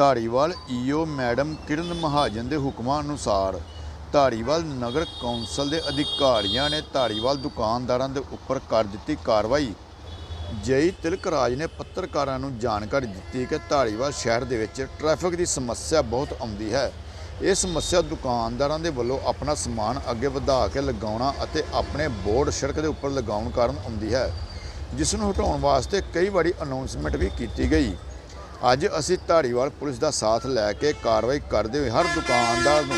Dhariwal EO madam Kiran Mahajan ਦੇ ਹੁਕਮਾਂ ਅਨੁਸਾਰ ਧਾਰੀਵਾਲ ਨਗਰ ਕੌਂਸਲ ਦੇ ਅਧਿਕਾਰੀਆਂ ਨੇ ਧਾਰੀਵਾਲ ਦੁਕਾਨਦਾਰਾਂ ਦੇ ਉੱਪਰ ਕਰ ਦਿੱਤੀ ਕਾਰਵਾਈ। ਜਈ ਤਿਲਕ ਰਾਜ ਨੇ ਪੱਤਰਕਾਰਾਂ ਨੂੰ ਜਾਣਕਾਰੀ ਦਿੱਤੀ ਕਿ ਧਾਰੀਵਾਲ ਸ਼ਹਿਰ ਦੇ ਵਿੱਚ ਟ੍ਰੈਫਿਕ ਦੀ ਸਮੱਸਿਆ ਬਹੁਤ ਆਉਂਦੀ ਹੈ। ਇਹ ਸਮੱਸਿਆ ਦੁਕਾਨਦਾਰਾਂ ਦੇ ਵੱਲੋਂ ਆਪਣਾ ਸਮਾਨ ਅੱਗੇ ਵਧਾ ਕੇ ਲਗਾਉਣਾ ਅਤੇ ਆਪਣੇ ਬੋਰਡ ਸੜਕ ਦੇ ਉੱਪਰ ਲਗਾਉਣ ਕਾਰਨ ਆਉਂਦੀ ਹੈ, ਜਿਸ ਨੂੰ ਹਟਾਉਣ ਵਾਸਤੇ ਕਈ ਵਾਰੀ ਅਨਾਉਂਸਮੈਂਟ ਵੀ ਕੀਤੀ ਗਈ। ਅੱਜ ਅਸੀਂ ਧਾਰੀਵਾਲ ਪੁਲਿਸ ਦਾ ਸਾਥ ਲੈ ਕੇ ਕਾਰਵਾਈ ਕਰਦੇ ਹੋਏ ਹਰ ਦੁਕਾਨਦਾਰ ਨੂੰ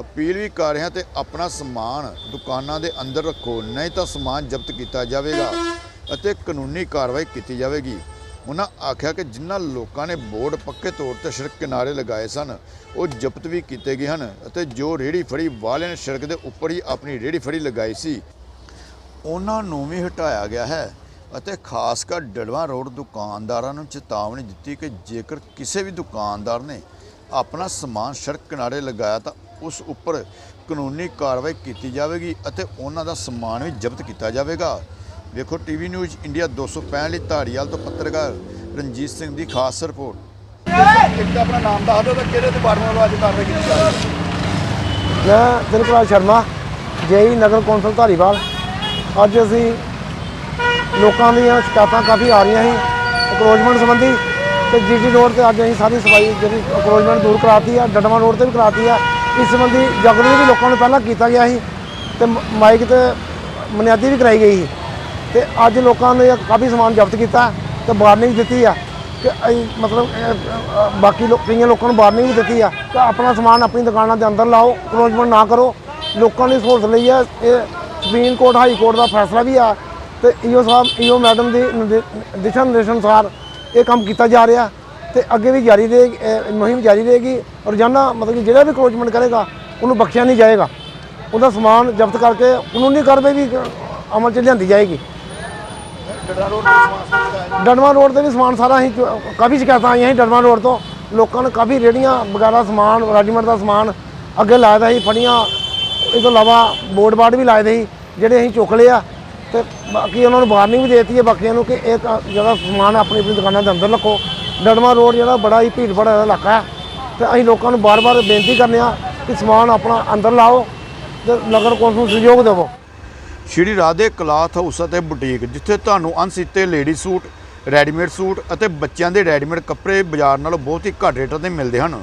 ਅਪੀਲ ਵੀ ਕਰ ਰਹੇ ਹਾਂ ਤੇ ਆਪਣਾ ਸਮਾਨ ਦੁਕਾਨਾਂ ਦੇ ਅੰਦਰ ਰੱਖੋ, ਨਹੀਂ ਤਾਂ ਸਮਾਨ ਜ਼ਬਤ ਕੀਤਾ ਜਾਵੇਗਾ ਅਤੇ ਕਾਨੂੰਨੀ ਕਾਰਵਾਈ ਕੀਤੀ ਜਾਵੇਗੀ। ਉਹਨਾਂ ਆਖਿਆ ਕਿ ਜਿਨ੍ਹਾਂ ਲੋਕਾਂ ਨੇ ਬੋਰਡ ਪੱਕੇ ਤੌਰ ਤੇ ਸੜਕ ਕਿਨਾਰੇ ਲਗਾਏ ਸਨ, ਉਹ ਜ਼ਬਤ ਵੀ ਕੀਤੇ ਗਏ ਹਨ ਅਤੇ ਜੋ ਰੇੜੀ ਫੜੀ ਵਾਲਿਆਂ ਨੇ ਸੜਕ ਦੇ ਉੱਪਰ ਹੀ ਆਪਣੀ ਰੇੜੀ ਫੜੀ ਲਗਾਈ ਸੀ, ਉਹਨਾਂ ਨੂੰ ਵੀ ਹਟਾਇਆ ਗਿਆ ਹੈ। ਅਤੇ ਖਾਸ ਕਰ ਡੜਵਾ ਰੋਡ ਦੁਕਾਨਦਾਰਾਂ ਨੂੰ ਚੇਤਾਵਨੀ ਦਿੱਤੀ ਕਿ ਜੇਕਰ ਕਿਸੇ ਵੀ ਦੁਕਾਨਦਾਰ ਨੇ ਆਪਣਾ ਸਮਾਨ ਸੜਕ ਕਿਨਾਰੇ ਲਗਾਇਆ ਤਾਂ ਉਸ ਉੱਪਰ ਕਾਨੂੰਨੀ ਕਾਰਵਾਈ ਕੀਤੀ ਜਾਵੇਗੀ ਅਤੇ ਉਹਨਾਂ ਦਾ ਸਮਾਨ ਵੀ ਜ਼ਬਤ ਕੀਤਾ ਜਾਵੇਗਾ। ਵੇਖੋ ਟੀਵੀ ਨਿਊਜ਼ ਇੰਡੀਆ 265 ਲਈ ਧਾਰੀਵਾਲ ਤੋਂ ਪੱਤਰਕਾਰ ਰਣਜੀਤ ਸਿੰਘ ਦੀ ਖਾਸ ਰਿਪੋਰਟ। ਇੱਕ ਤਾਂ ਆਪਣਾ ਨਾਮ ਦੱਸ ਦਿਓ ਤਾਂ ਕਿਹੜੇ ਡਿਪਾਰਟਮੈਂਟ ਵੱਲੋਂ ਅੱਜ ਕਾਰਵਾਈ ਕੀਤੀ ਜਾ ਰਹੀ ਹੈ? ਮੈਂ ਦਿਲਪ੍ਰਾਜ ਸ਼ਰਮਾ, ਜੇਈ ਨਗਰ ਕੌਂਸਲ ਧਾਰੀਵਾਲ। ਅੱਜ ਅਸੀਂ ਲੋਕਾਂ ਦੀਆਂ ਸ਼ਿਕਾਇਤਾਂ ਕਾਫੀ ਆ ਰਹੀਆਂ ਸੀ ਅਕਰੋਚਮੈਂਟ ਸੰਬੰਧੀ ਤੇ ਜੀਟੀ ਰੋਡ ਤੇ ਅੱਜ ਅਸੀਂ ਸਾਰੀ ਸਫ਼ਾਈ ਜਿਹੜੀ ਅਕਰੋਚਮੈਂਟ ਦੂਰ ਕਰਾਤੀ ਆ ਡਡਮਾ ਰੋਡ ਤੇ ਵੀ ਕਰਾਤੀ ਆ, ਇਸ ਸੰਬੰਧੀ ਜਾਗਰੂਕ ਵੀ ਲੋਕਾਂ ਨੂੰ ਪਹਿਲਾਂ ਕੀਤਾ ਗਿਆ ਸੀ ਤੇ ਮਾਈਕ ਤੇ ਮਨਿਆਦੀ ਵੀ ਕਰਾਈ ਗਈ ਸੀ ਤੇ ਅੱਜ ਲੋਕਾਂ ਨੇ ਕਾਫੀ ਸਮਾਨ ਜ਼ਬਤ ਕੀਤਾ ਤੇ ਵਾਰਨਿੰਗ ਦਿੱਤੀ ਆ ਕਿ ਮਤਲਬ ਬਾਕੀ ਲੋਕ ਕਈਆਂ ਲੋਕਾਂ ਨੂੰ ਵਾਰਨਿੰਗ ਵੀ ਦਿੱਤੀ ਆ ਕਿ ਆਪਣਾ ਸਮਾਨ ਆਪਣੀ ਦੁਕਾਨਾਂ ਦੇ ਅੰਦਰ ਲਾਓ ਕਰੋਚਮੈਂਟ ਨਾ ਕਰੋ, ਲੋਕਾਂ ਦੀ ਸਹੂਲਤ ਲਈ ਆ, ਇਹ ਸੁਪਰੀਮ ਕੋਰਟ, ਹਾਈ ਕੋਰਟ ਦਾ ਫੈਸਲਾ ਵੀ ਆ ਤੇ ਈਓ ਸਾਹਿਬ, ਈਓ ਮੈਡਮ ਦੀ ਨਿਰਦੇ- ਦਿਸ਼ਾ ਨਿਰਦੇਸ਼ ਅਨੁਸਾਰ ਇਹ ਕੰਮ ਕੀਤਾ ਜਾ ਰਿਹਾ ਤੇ ਅੱਗੇ ਵੀ ਜਾਰੀ ਰਹੇ ਮੁਹਿੰਮ ਜਾਰੀ ਰਹੇਗੀ ਰੋਜ਼ਾਨਾ ਮਤਲਬ ਕਿ ਜਿਹੜਾ ਵੀ ਕਰੋਚਮੈਂਟ ਕਰੇਗਾ, ਉਹਨੂੰ ਬਖਸ਼ਿਆ ਨਹੀਂ ਜਾਏਗਾ। ਉਹਦਾ ਸਮਾਨ ਜ਼ਬਤ ਕਰਕੇ ਕਾਨੂੰਨੀ ਕਾਰਵਾਈ ਵੀ ਅਮਲ 'ਚ ਲਿਆਂਦੀ ਜਾਏਗੀ। ਡੱਡਾ ਰੋਡ ਤੇ ਵੀ ਸਮਾਨ ਸਾਰਾ ਅਸੀਂ ਕਾਫੀ ਸ਼ਿਕਾਇਤਾਂ ਆਈਆਂ ਸੀ ਡੜਮਾ ਰੋਡ ਤੋਂ। ਲੋਕਾਂ ਨੇ ਕਾਫੀ ਰੇੜੀਆਂ ਵਗੈਰਾ ਸਮਾਨ ਰੈਡੀਮੇਡ ਦਾ ਸਮਾਨ ਅੱਗੇ ਲਾਇਆ ਦਾ ਸੀ, ਫੜੀਆਂ। ਇਸ ਤੋਂ ਇਲਾਵਾ ਬੋਰਡ ਬਾਰਡ ਵੀ ਲਾਏ ਦੇ ਸੀ, ਜਿਹੜੇ ਅਸੀਂ ਚੁੱਕ ਲਏ ਆ। ਤੇ ਬਾਕੀ ਉਹਨਾਂ ਨੂੰ ਵਾਰਨਿੰਗ ਵੀ ਦੇਤੀ ਹੈ ਬਾਕੀਆਂ ਨੂੰ ਕਿ ਇਹ ਕ- ਜਿਹੜਾ ਸਮਾਨ ਆਪਣੀ ਆਪਣੀ ਦੁਕਾਨਾਂ ਦੇ ਅੰਦਰ ਰੱਖੋ। ਡੜਮਾ ਰੋਡ ਜਿਹੜਾ ਬੜਾ ਹੀ ਭੀੜ ਭੜਾ ਇਲਾਕਾ ਹੈ ਤੇ ਅਸੀਂ ਲੋਕਾਂ ਨੂੰ ਬਾਰ-ਬਾਰ ਬੇਨਤੀ ਕਰਨੇ ਆ ਕਿ ਸਮਾਨ ਆਪਣਾ ਅੰਦਰ ਲਾਓ ਤੇ ਨਗਰ ਕੌਂਸਲ ਨੂੰ ਸਹਿਯੋਗ ਦੇਵੋ। ਸ਼੍ਰੀ ਰਾਧੇ ਕਲਾਥ ਹਾਊਸ ਅਤੇ ਬੁਟੀਕ, ਜਿੱਥੇ ਤੁਹਾਨੂੰ ਅਣਸੀਤੇ ਲੇਡੀ ਸੂਟ, ਰੈਡੀਮੇਡ ਸੂਟ ਅਤੇ ਬੱਚਿਆਂ ਦੇ ਰੈਡੀਮੇਡ ਕੱਪੜੇ ਬਾਜ਼ਾਰ ਨਾਲੋਂ ਬਹੁਤ ਹੀ ਘੱਟ ਰੇਟਾਂ ਤੇ ਮਿਲਦੇ ਹਨ।